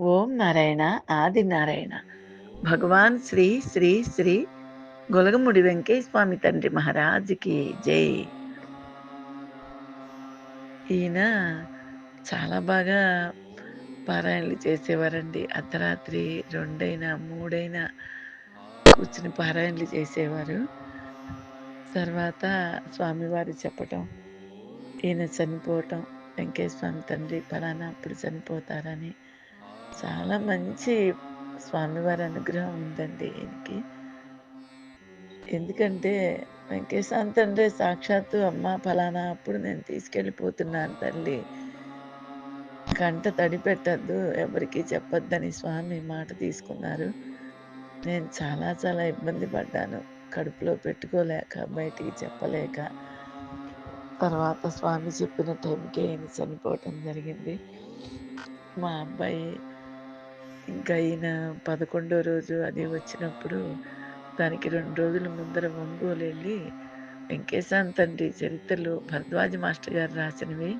ఓం నారాయణ ఆది నారాయణ. భగవాన్ శ్రీ శ్రీ శ్రీ గొలగముడి వెంకయ్య స్వామి తండ్రి మహారాజుకి జై. ఈయన చాలా బాగా పారాయణలు చేసేవారండి. అర్ధరాత్రి రెండైనా మూడైనా కూర్చుని పారాయణలు చేసేవారు. తర్వాత స్వామివారు చెప్పటం ఈయన చనిపోవటం వెంకటేశ్వర స్వామి తండ్రి ఫలానా అప్పుడు చనిపోతారని చాలా మంచి స్వామివారి అనుగ్రహం ఉందండి ఈయనకి. ఎందుకంటే వెంకటేశాంత్ అంటే సాక్షాత్తు అమ్మ ఫలానా అప్పుడు నేను తీసుకెళ్ళిపోతున్నాను తల్లి. కంట తడి పెట్టద్దు ఎవరికి చెప్పొద్దని స్వామి మాట తీసుకున్నారు. నేను చాలా చాలా ఇబ్బంది పడ్డాను. కడుపులో పెట్టుకోలేక బయటికి చెప్పలేక. తర్వాత స్వామి చెప్పిన టైంకి ఈయన చనిపోవటం జరిగింది. మా అబ్బాయి ఇంకా ఈయన పదకొండో రోజు అది వచ్చినప్పుడు దానికి రెండు రోజుల ముందర ఒంగోలు వెళ్ళి వెంకటేశాన్ తండ్రి చరిత్రలు భరద్వాజ మాస్టర్ గారు రాసినవి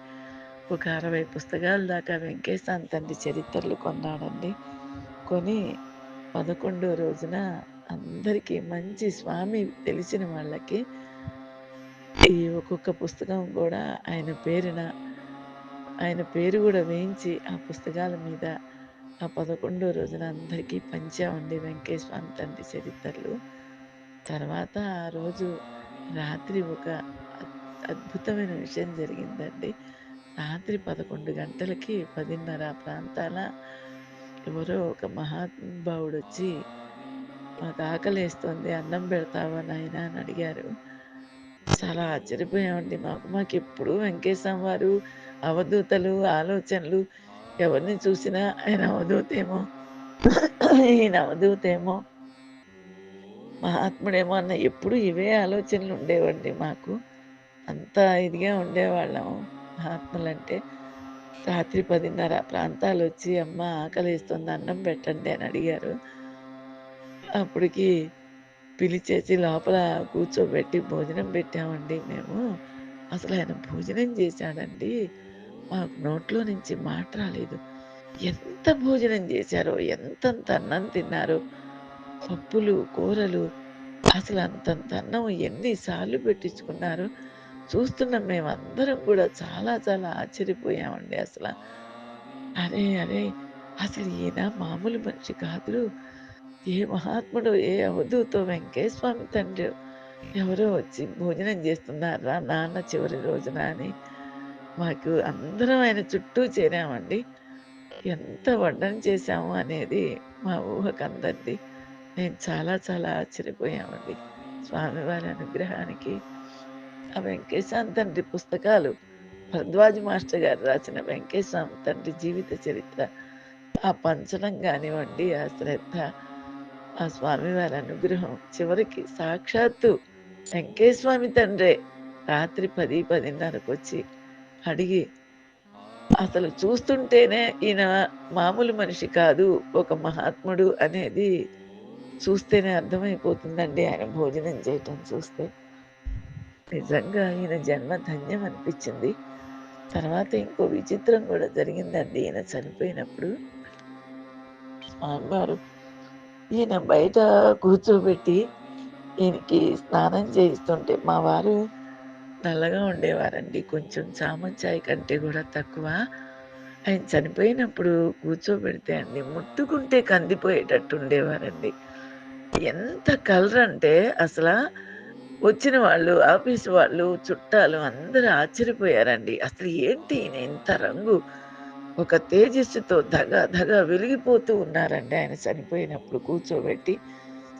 ఒక అరవై పుస్తకాల దాకా వెంకటేశాన్ తండ్రి చరిత్రలు కొన్నాడండి. కొని పదకొండో రోజున అందరికీ మంచి స్వామి తెలిసిన వాళ్ళకి ఈ ఒక్కొక్క పుస్తకం కూడా ఆయన పేరున ఆయన పేరు కూడా వేయించి ఆ పుస్తకాల మీద ఆ పదకొండో రోజున అందరికీ పంచామండి వెంకటేశ్వర తండ్రి చరిత్రలు. తర్వాత ఆ రోజు రాత్రి ఒక అద్భుతమైన విషయం జరిగిందండి. రాత్రి పదకొండు గంటలకి పదిన్నర ప్రాంతాల ఎవరో ఒక మహానుభావుడు వచ్చి మాకు ఆకలేస్తుంది అన్నం పెడతావా నాయన? అని అడిగారు. చాలా ఆశ్చర్యపోయామండి. మాకు మాకు ఎప్పుడు వెంకటేశ్వర వారు అవధూతలు ఆలోచనలు ఎవరిని చూసినా ఆయన అవధూతేమో ఈయన అవధూతేమో మహాత్ముడేమో అన్న ఎప్పుడు ఇవే ఆలోచనలు ఉండేవండి మాకు. అంత ఇదిగా ఉండేవాళ్ళము మహాత్ములంటే. రాత్రి పదిన్నర ప్రాంతాలు వచ్చి అమ్మ ఆకలిస్తుంది అన్నం పెట్టండి అని అడిగారు. అప్పటికి పిలిచేసి లోపల కూర్చోబెట్టి భోజనం పెట్టామండి మేము. అసలు ఆయన భోజనం చేశాడండి. మా నోట్లో నుంచి మాట రాలేదు. ఎంత భోజనం చేశారో ఎంతంత అన్నం తిన్నారో పప్పులు కూరలు అసలు అంతంత అన్నం ఎన్నిసార్లు పెట్టించుకున్నారు చూస్తున్నాం మేమందరం కూడా చాలా చాలా ఆశ్చర్యపోయామండి అసలు. అరే అరే అసలు ఈయన మామూలు మనిషి కాదు ఏ మహాత్ముడు ఏ అవధూతో వెంకటేశ్వామి తండ్రి ఎవరో వచ్చి భోజనం చేస్తున్నారా నాన్న చివరి రోజున అని మాకు అందరం ఆయన చుట్టూ చేరామండి. ఎంత వడ్డం చేశాము అనేది మా ఊహకు అందరిది. నేను చాలా చాలా ఆశ్చర్యపోయామండి. స్వామివారి అనుగ్రహానికి ఆ వెంకటేశ్వర తండ్రి పుస్తకాలు భరద్వాజ మాస్టర్ గారు రాసిన వెంకటేశ్వామి తండ్రి జీవిత చరిత్ర ఆ పంచడం కానివ్వండి ఆ శ్రద్ధ ఆ స్వామివారి అనుగ్రహం చివరికి సాక్షాత్తు వెంకటేశ్వామి తండ్రే. రాత్రి పది పదిన్నరకు వచ్చి అడిగి అసలు చూస్తుంటేనే ఈయన మామూలు మనిషి కాదు ఒక మహాత్ముడు అనేది చూస్తేనే అర్థమైపోతుందండి ఆయన భోజనం చేయటం చూస్తే. నిజంగా ఈయన జన్మ ధన్యం అనిపించింది. తర్వాత ఇంకో విచిత్రం కూడా జరిగిందండి. ఈయన చనిపోయినప్పుడు స్వామివారు ఈయన బయట కూర్చోబెట్టి ఈయనకి స్నానం చేయిస్తుంటే మా వారు నల్లగా ఉండేవారండి. కొంచెం చామంచాయి కంటే కూడా తక్కువ. ఆయన చనిపోయినప్పుడు కూర్చోబెడితే అండి ముట్టుకుంటే కందిపోయేటట్టు ఉండేవారండి. ఎంత కలర్ అంటే అసలు వచ్చిన వాళ్ళు ఆఫీస్ వాళ్ళు చుట్టాలు అందరూ ఆశ్చర్యపోయారండి. అసలు ఏంటి ఈయన ఇంత రంగు? ఒక తేజస్సుతో ధగ ధగ వెలిగిపోతూ ఉన్నారండి ఆయన చనిపోయినప్పుడు కూర్చోబెట్టి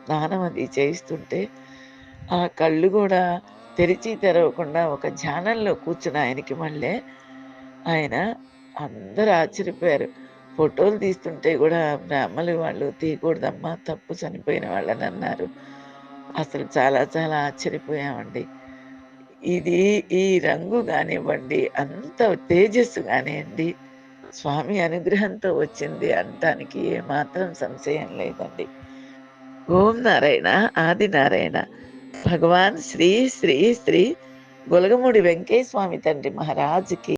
స్నానం అది చేయిస్తుంటే ఆ కళ్ళు కూడా తెరిచి తెరవకుండా ఒక ధ్యానంలో కూర్చుని ఆయనకి మళ్ళీ ఆయన అందరు ఆశ్చర్యపోయారు. ఫోటోలు తీస్తుంటే కూడా బ్రాహ్మలు వాళ్ళు తీయకూడదమ్మా తప్పు చనిపోయిన వాళ్ళని అన్నారు. అసలు చాలా చాలా ఆశ్చర్యపోయామండి. ఇది ఈ రంగు కానివ్వండి అంత తేజస్సు కానివ్వండి స్వామి అనుగ్రహంతో వచ్చింది అనటానికి ఏమాత్రం సంశయం లేదండి. ఓం నారాయణ ఆది నారాయణ. భగవాన్ శ్రీ శ్రీ శ్రీ గొలగముడి వెంకయ్య స్వామి తండ్రి మహారాజుకి